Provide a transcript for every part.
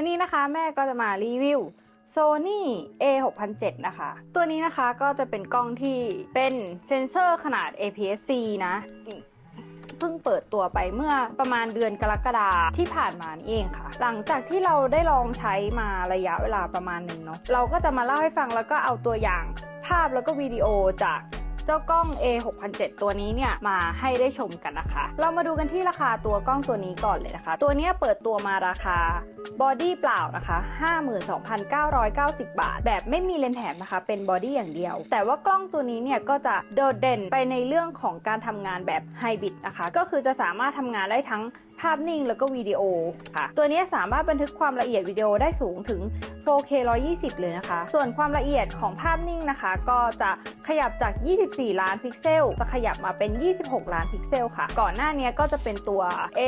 วันนี้นะคะแม่ก็จะมารีวิว Sony A6007 นะคะ ตัวนี้นะคะก็จะเป็นกล้องที่เป็นเซ็นเซอร์ขนาด APS-C นะนี่เพิ่งเปิดตัวไปเมื่อประมาณเดือนกรกฎาที่ผ่านมานี่เองค่ะ หลังจากที่เราได้ลองใช้มาระยะเวลาประมาณหนึ่งเนาะเราก็จะมาเล่าให้ฟังแล้วก็เอาตัวอย่างภาพแล้วก็วิดีโอจาก เจ้ากล้อง A 6 0 0ตัวนี้เนี่ยมาให้ได้ชมกันนะคะ เรามาดูกันที่ราคาตัวกล้องตัวนี้ก่อนเลยนะคะ ตัวเนี้ยเปิดตัวมาราคาบอดี้เปล่านะคะ 52,990 บาท แบบไม่มีเลนส์แถมนะคะ เป็นบอดี้อย่างเดียว แต่ว่ากล้องตัวนี้เนี่ยก็จะโดดเด่นไปในเรื่องของการทำงานแบบไฮบริดนะคะ ก็คือจะสามารถทำงานได้ทั้ง ภาพนิ่งแล้วก็วิดีโอค่ะ ตัวนี้สามารถบันทึกความละเอียดวิดีโอได้สูงถึง 4K 120 เลยนะคะ ส่วนความละเอียดของภาพนิ่งนะคะ ก็จะขยับจาก 24 ล้านพิกเซล จะขยับมาเป็น 26 ล้านพิกเซลค่ะ ก่อนหน้านี้ก็จะเป็นตัว A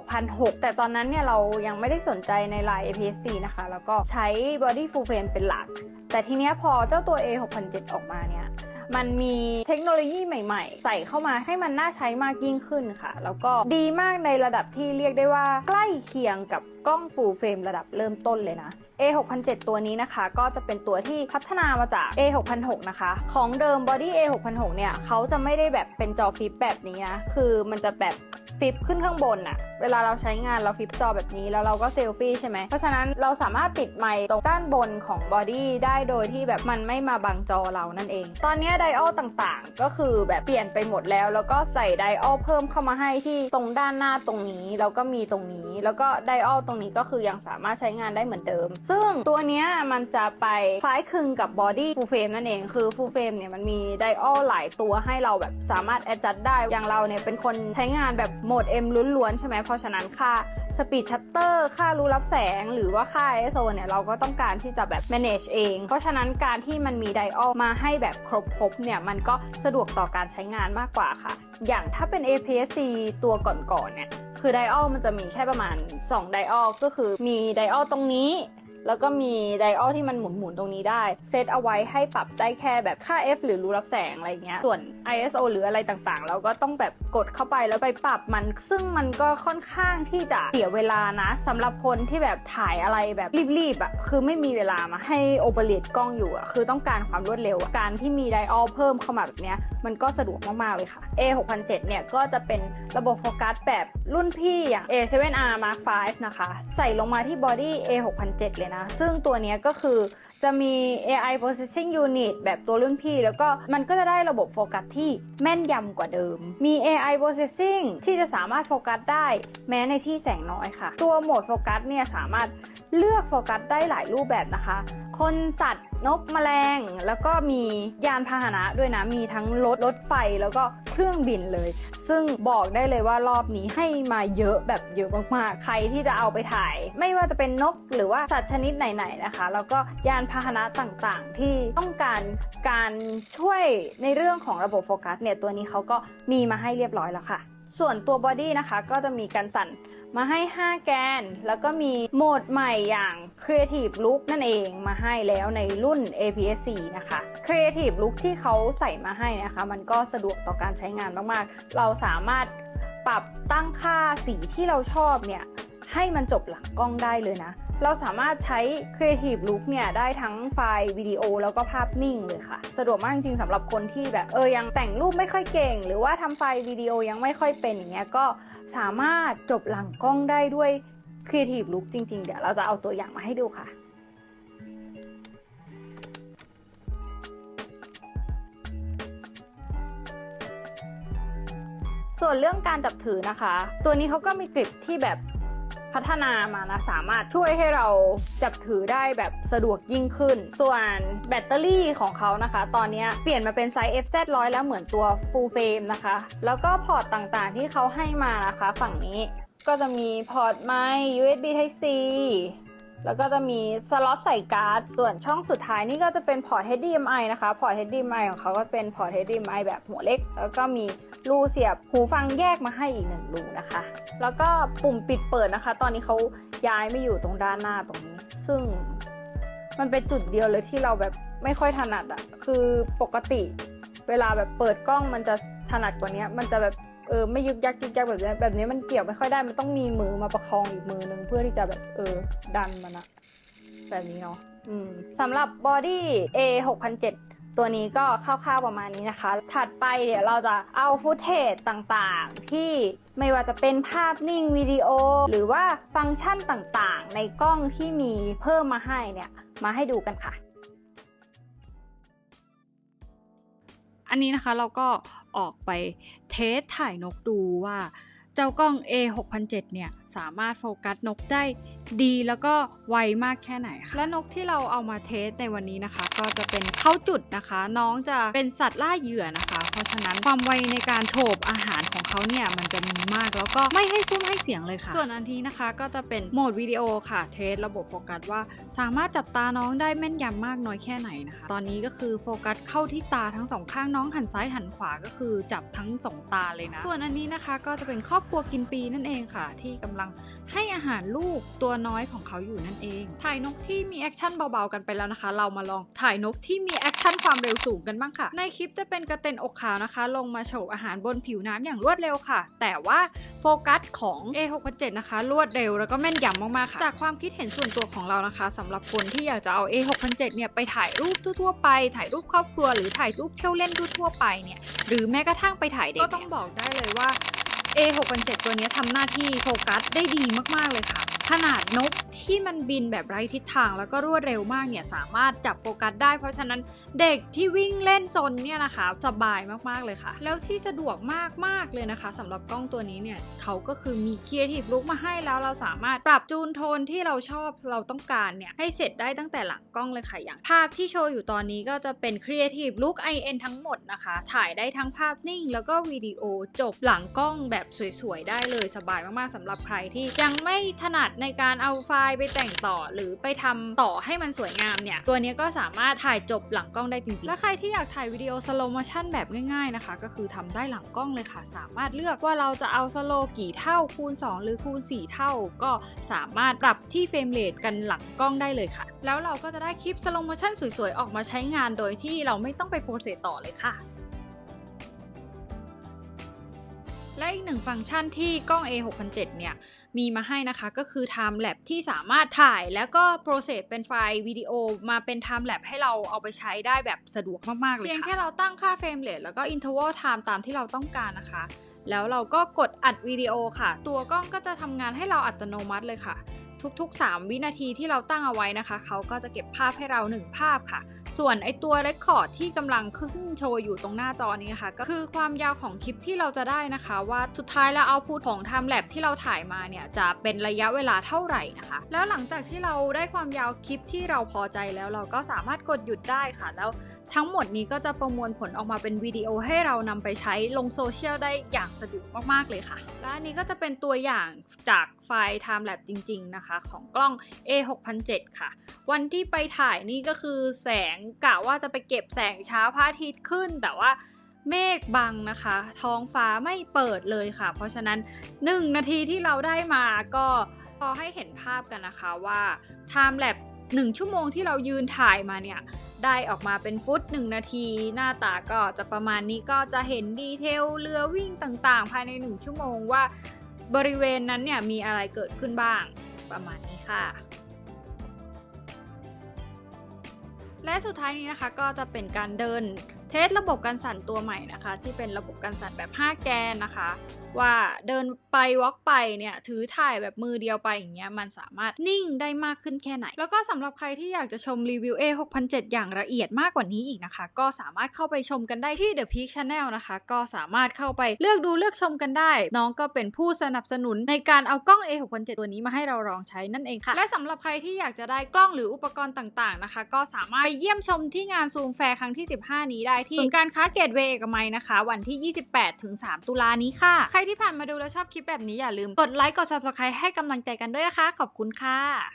6006แต่ตอนนั้นเนี่ยเรายังไม่ได้สนใจในลาย APS-C นะคะ แล้วก็ใช้ Body Full Frame เป็นหลัก แต่ทีเนี้ยพอเจ้าตัว A 6007ออกมาเนี่ย มันมีเทคโนโลยีใหม่ ๆ ใส่เข้ามาให้มันน่าใช้มากยิ่งขึ้นค่ะ แล้วก็ดีมากในระดับที่เรียกได้ว่าใกล้เคียงกับกล้อง full frame ระดับเริ่มต้นเลยนะ A6007 ตัวนี้นะคะ ก็จะเป็นตัวที่พัฒนามาจาก A6006 นะคะ ของเดิม body A606 เนี่ยเขาจะไม่ได้แบบเป็นจอฟิปแบบนี้นะ คือมันจะแบบฟิปขึ้นข้างบนอะเวลาเราใช้งานเราฟิปจอแบบนี้แล้วเราก็เซลฟี่ใช่ไหม เพราะฉะนั้นเราสามารถติดไมค์ตรงด้านบนของบอดี้ได้โดยที่แบบมันไม่มาบังจอเรานั่นเอง ตอนนี้ไดออลต่างๆ ก็คือแบบเปลี่ยนไปหมดแล้ว แล้วก็ใส่ไดออลเพิ่มเข้ามาให้ที่ตรงด้านหน้าตรงนี้ แล้วก็มีตรงนี้ แล้วก็ไดออลตรงรงนี้ก็คือยังสามารถใช้งานได้เหมือนเดิม ซึ่งตัวนี้มันจะไปคล้ายคลึงกับบอดี้ฟูลเฟรมนั่นเอง คือฟูลเฟรมเนี่ยมันมีไดออลหลายตัวให้เราแบบสามารถแอดจัดได้ อย่างเราเนี่ยเป็นคนใช้งานแบบโหมด M ล้วนๆ ใช่ไหม เพราะฉะนั้นค่าสปีดชัตเตอร์ค่ารู้รับแสงหรือว่าค่า ISO เนี่ยเราก็ต้องการที่จะแบบ manage เอง เพราะฉะนั้นการที่มันมีไดออลมาให้แบบครบๆเนี่ยมันก็สะดวกต่อการใช้งานมากกว่าค่ะ อย่างถ้าเป็น APS-C ตัวก่อนๆเนี่ย คือไดออลมันจะมีแค่ประมาณ2ไดออลก็คือมีไดออลตรงนี้ แล้วก็มีไดออลที่มันหมุนๆตรงนี้ได้ เซตเอาไว้ให้ปรับได้แค่แบบค่า f หรือรูรับแสงอะไรเงี้ย ส่วน ISO หรืออะไรต่างๆ เราก็ต้องแบบกดเข้าไปแล้วไปปรับมัน ซึ่งมันก็ค่อนข้างที่จะเสียเวลานะสำหรับคนที่แบบถ่ายอะไรแบบรีบๆอะ่ะคือไม่มีเวลามาให้โอเปเรตกล้องอยู่อะ่ะคือต้องการความรวดเร็ว การที่มีไดออลเพิ่มเข้ามาแบบเนี้ยมันก็สะดวกมากๆเลยค่ะ A6007 เนี่ยก็จะเป็นระบบโฟกัสแบบรุ่นพี่อย่าง A7R Mark V นะคะ ใส่ลงมาที่บอดี้ A6007 เลยนะ ซึ่งตัวนี้ก็คือ จะมี AI Processing Unit แบบตัวรุ่นพี่ แล้วก็มันก็จะได้ระบบโฟกัสที่แม่นยำกว่าเดิม มี AI Processing ที่จะสามารถโฟกัสได้แม้ในที่แสงน้อยค่ะ ตัวโหมดโฟกัสเนี่ยสามารถเลือกโฟกัสได้หลายรูปแบบนะคะ คนสัตว์นกแมลง แล้วก็มียานพาหนะด้วยนะ มีทั้งรถรถไฟแล้วก็เครื่องบินเลย ซึ่งบอกได้เลยว่ารอบนี้ให้มาเยอะแบบเยอะมากๆ ใครที่จะเอาไปถ่าย ไม่ว่าจะเป็นนกหรือว่าสัตว์ชนิดไหนๆนะคะ แล้วก็ยานพาหนะต่างๆ ที่ต้องการการช่วยในเรื่องของระบบโฟกัสเนี่ยตัวนี้เขาก็มีมาให้เรียบร้อยแล้วค่ะ ส่วนตัวบอดี้นะคะก็จะมีการสั่นมาให้ 5 แกน แล้วก็มีโหมดใหม่อย่าง Creative Look นั่นเองมาให้แล้วในรุ่น APS-C นะคะ Creative Look ที่เขาใส่มาให้นะคะ มันก็สะดวกต่อการใช้งานมากๆ เราสามารถปรับตั้งค่าสีที่เราชอบเนี่ยให้มันจบหลังกล้องได้เลยนะ เราสามารถใช้ Creative Look เนี่ยได้ทั้งไฟล์วิดีโอแล้วก็ภาพนิ่งเลยค่ะ สะดวกมากจริงๆสำหรับคนที่แบบเออยังแต่งรูปไม่ค่อยเก่ง หรือว่าทำไฟล์วิดีโอยังไม่ค่อยเป็นอย่างเงี้ยก็สามารถจบหลังกล้องได้ด้วย Creative Look จริง ๆ เดี๋ยวเราจะเอาตัวอย่างมาให้ดูค่ะส่วนเรื่องการจับถือนะคะ ตัวนี้เขาก็มีกริปที่แบบ พัฒนามานะสามารถช่วยให้เราจับถือได้แบบสะดวกยิ่งขึ้น ส่วนแบตเตอรี่ของเขานะคะ ตอนนี้เปลี่ยนมาเป็นไซส์ FZ100 แล้วเหมือนตัว full frame นะคะ แล้วก็พอร์ตต่างๆที่เขาให้มานะคะ ฝั่งนี้ก็จะมีพอร์ตไมค์ USB Type C แล้วก็จะมีสล็อตใส่การ์ด ส่วนช่องสุดท้ายนี่ก็จะเป็นพอร์ต HDMI นะคะ พอร์ต HDMI ของเขาก็เป็นพอร์ต HDMI แบบหัวเล็ก แล้วก็มีรูเสียบหูฟังแยกมาให้อีกหนึ่งรูนะคะ แล้วก็ปุ่มปิดเปิดนะคะ ตอนนี้เขาย้ายไม่อยู่ตรงด้านหน้าตรงนี้ ซึ่งมันเป็นจุดเดียวเลยที่เราแบบไม่ค่อยถนัดอะคือปกติ เวลาแบบเปิดกล้องมันจะถนัดกว่านี้มันจะแบบ เออไม่ยึกยักยึกยักแบบนี้แบบนี้มันเกี่ยวไม่ค่อยได้มันต้องมีมือมาประคองอีกมือนึงเพื่อที่จะแบบเออดันมันอะแบบนี้เนาะอืมสำหรับบอดี้ A 6007ตัวนี้ก็คร่าวๆประมาณนี้นะคะ ถัดไปเดี๋ยวเราจะเอาฟุตเทจต่างๆ ที่ไม่ว่าจะเป็นภาพนิ่งวิดีโอ หรือว่าฟังก์ชันต่างๆ ในกล้องที่มีเพิ่มมาให้เนี่ย มาให้ดูกันค่ะ อันนี้นะคะเราก็ออกไปเทสถ่ายนกดูว่า เจ้ากล้อง A 6 0 0เนี่ยสามารถโฟกัสนกได้ดีแล้วก็ไวมากแค่ไหนค่ะและนกที่เราเอามาเทสในวันนี้นะคะ ก็จะเป็นเข้าจุดนะคะ น้องจะเป็นสัตว์ล่าเหยื่อนะคะ เพราะฉะนั้นความไวในการโฉบอาหารของเขาเนี่ยมันจะมีมากแล้วก็ไม่ให้ซุ้มให้เสียงเลยค่ะ ส่วนอันนี้นะคะก็จะเป็นโหมดวิดีโอค่ะเทสระบบโฟกัสว่าสามารถจับตาน้องได้แม่นยำมากน้อยแค่ไหนนะคะ ตอนนี้ก็คือโฟกัสเข้าที่ตาทั้งสองข้างน้องหันซ้ายหันขวาก็คือจับทั้งสองตาเลยนะส่วนอันนี้นะคะก็จะเป็นครอบครัวกินปีนั่นเองค่ะ ที่กำลังให้อาหารลูกตัวน้อยของเขาอยู่นั่นเอง ถ่ายนกที่มีแอคชั่นเบาๆกันไปแล้วนะคะ เรามาลองถ่ายนกที่มีแอคชั่นความเร็วสูงกันบ้างค่ะ ในคลิปจะเป็นกระเต็นอกขาวนะคะ ลงมาโฉบอาหารบนผิวน้ำอย่างรวดเร็วค่ะ แต่ว่าโฟกัสของ A67 นะคะ รวดเร็วแล้วก็แม่นยำมากๆค่ะ จากความคิดเห็นส่วนตัวของเรานะคะสำหรับคนที่อยากจะเอา A67 เนี่ยไปถ่ายรูปทั่วๆไป ถ่ายรูปครอบครัวหรือถ่ายรูปเที่ยวเล่นทั่วๆไปเนี่ยหรือแม้กระทั่งไปถ่ายเด็กก็ต้องบอกได้เลยว่า A617 ตัวนี้ทำหน้าที่โฟกัสได้ดีมาก ๆ เลยค่ะ ขนาดนกที่มันบินแบบไร้ทิศทางแล้วก็รวดเร็วมากเนี่ยสามารถจับโฟกัสได้ เพราะฉะนั้นเด็กที่วิ่งเล่นซนเนี่ยนะคะ สบายมากๆเลยค่ะ แล้วที่สะดวกมากๆเลยนะคะสำหรับกล้องตัวนี้เนี่ยเขาก็คือมี Creative Look มาให้แล้วเราสามารถปรับจูนโทนที่เราชอบเราต้องการเนี่ยให้เสร็จได้ตั้งแต่หลังกล้องเลยค่ะอย่าง ภาพที่โชว์อยู่ตอนนี้ก็จะเป็น Creative Look IN ทั้งหมดนะคะ ถ่ายได้ทั้งภาพนิ่ง แล้วก็วิดีโอจบหลังกล้องแบบสวยๆได้เลยสบายมากๆสำหรับใครที่ยังไม่ถนัดในการเอาไฟล์ไปแต่งต่อหรือไปทำต่อให้มันสวยงามเนี่ย ตัวนี้ก็สามารถถ่ายจบหลังกล้องได้จริงๆ และใครที่อยากถ่ายวิดีโอสโลโมชั่นแบบง่ายๆนะคะ ก็คือทำได้หลังกล้องเลยค่ะ สามารถเลือกว่าเราจะเอาสโลกี่เท่าคูณ 2 หรือคูณ 4 เท่า ก็สามารถปรับที่เฟรมเรทกันหลังกล้องได้เลยค่ะ แล้วเราก็จะได้คลิปสโลโมชั่นสวยๆออกมาใช้งานโดยที่เราไม่ต้องไปโปรเซสต่อเลยค่ะ และอีกหนึ่งฟังก์ชันที่กล้อง A6007 เนี่ยมีมาให้นะคะก็คือ Time Lapse ที่สามารถถ่ายแล้วก็โปรเซสเป็นไฟล์วิดีโอมาเป็น Time Lapse ให้เราเอาไปใช้ได้แบบสะดวกมาก ๆ เลยเพียงแค่เราตั้งค่าเฟรมเรทแล้วก็ interval time ตามที่เราต้องการนะคะ แล้วเราก็กดอัดวิดีโอค่ะ ตัวกล้องก็จะทำงานให้เราอัตโนมัติเลยค่ะ ทุกๆ 3 วินาทีที่เราตั้งเอาไว้นะคะ เขาก็จะเก็บภาพให้เรา 1 ภาพค่ะ ส่วนไอตัวเรคคอร์ดที่กำลังขึ้นโชว์อยู่ตรงหน้าจอนี้นะคะ ก็คือความยาวของคลิปที่เราจะได้นะคะ ว่าสุดท้ายแล้วเอาพุทของ Time Lapse ที่เราถ่ายมาเนี่ยจะเป็นระยะเวลาเท่าไหร่นะคะ แล้วหลังจากที่เราได้ความยาวคลิปที่เราพอใจแล้วเราก็สามารถกดหยุดได้ค่ะ แล้วทั้งหมดนี้ก็จะประมวลผลออกมาเป็นวิดีโอให้เรานำไปใช้ลงโซเชียลได้อย่างสะดวกมากๆเลยค่ะ และอันนี้ก็จะเป็นตัวอย่างจากไฟล์ Time Lapse จริง ๆ นะคะของกล้อง A6007 ค่ะ วันที่ไปถ่ายนี่ก็คือแสงกะว่าจะไปเก็บแสงเช้าพระอาทิตย์ขึ้น แต่ว่าเมฆบังนะคะ ท้องฟ้าไม่เปิดเลยค่ะ เพราะฉะนั้น 1 นาทีที่เราได้มาก็พอให้เห็นภาพกันนะคะว่า Time Lapse 1ชั่วโมงที่เรายืนถ่ายมาเนี่ย ได้ออกมาเป็นฟุต 1 นาที หน้าตาก็จะประมาณนี้ก็จะเห็นดีเทลเรือวิ่งต่างๆ ภายใน 1 ชั่วโมงว่าบริเวณนั้นเนี่ยมีอะไรเกิดขึ้นบ้าง ประมาณนี้ค่ะ และสุดท้ายนี้นะคะก็จะเป็นการเดิน เทสระบบการสั่นตัวใหม่นะคะ ที่เป็นระบบการสั่นแบบ 5 แกนนะคะ ว่าเดินไปวอล์กไปเนี่ยถือถ่ายแบบมือเดียวไปอย่างเงี้ยมันสามารถนิ่งได้มากขึ้นแค่ไหน แล้วก็สำหรับใครที่อยากจะชมรีวิว A 6007อย่างละเอียดมากกว่านี้อีกนะคะ ก็สามารถเข้าไปชมกันได้ที่ The Peak Channel นะคะ ก็สามารถเข้าไปเลือกดูเลือกชมกันได้ น้องก็เป็นผู้สนับสนุนในการเอากล้อง A 6007ตัวนี้มาให้เราลองใช้นั่นเองค่ะและสำหรับใครที่อยากจะได้กล้องหรืออุปกรณ์ต่างๆนะคะ ก็สามารถไปเยี่ยมชมที่งานซูมแฟร์ครั้งที่ 15 นี้ได้ที่ศูนย์การค้าเกตเวย์เอกมัยนะคะ วันที่ 28 ถึง 3 ตุลานี้ค่ะ ใครที่ผ่านมาดูแล้วชอบคลิปแบบนี้อย่าลืมกดไลค์กด subscribe ให้กำลังใจกันด้วยนะคะ ขอบคุณค่ะ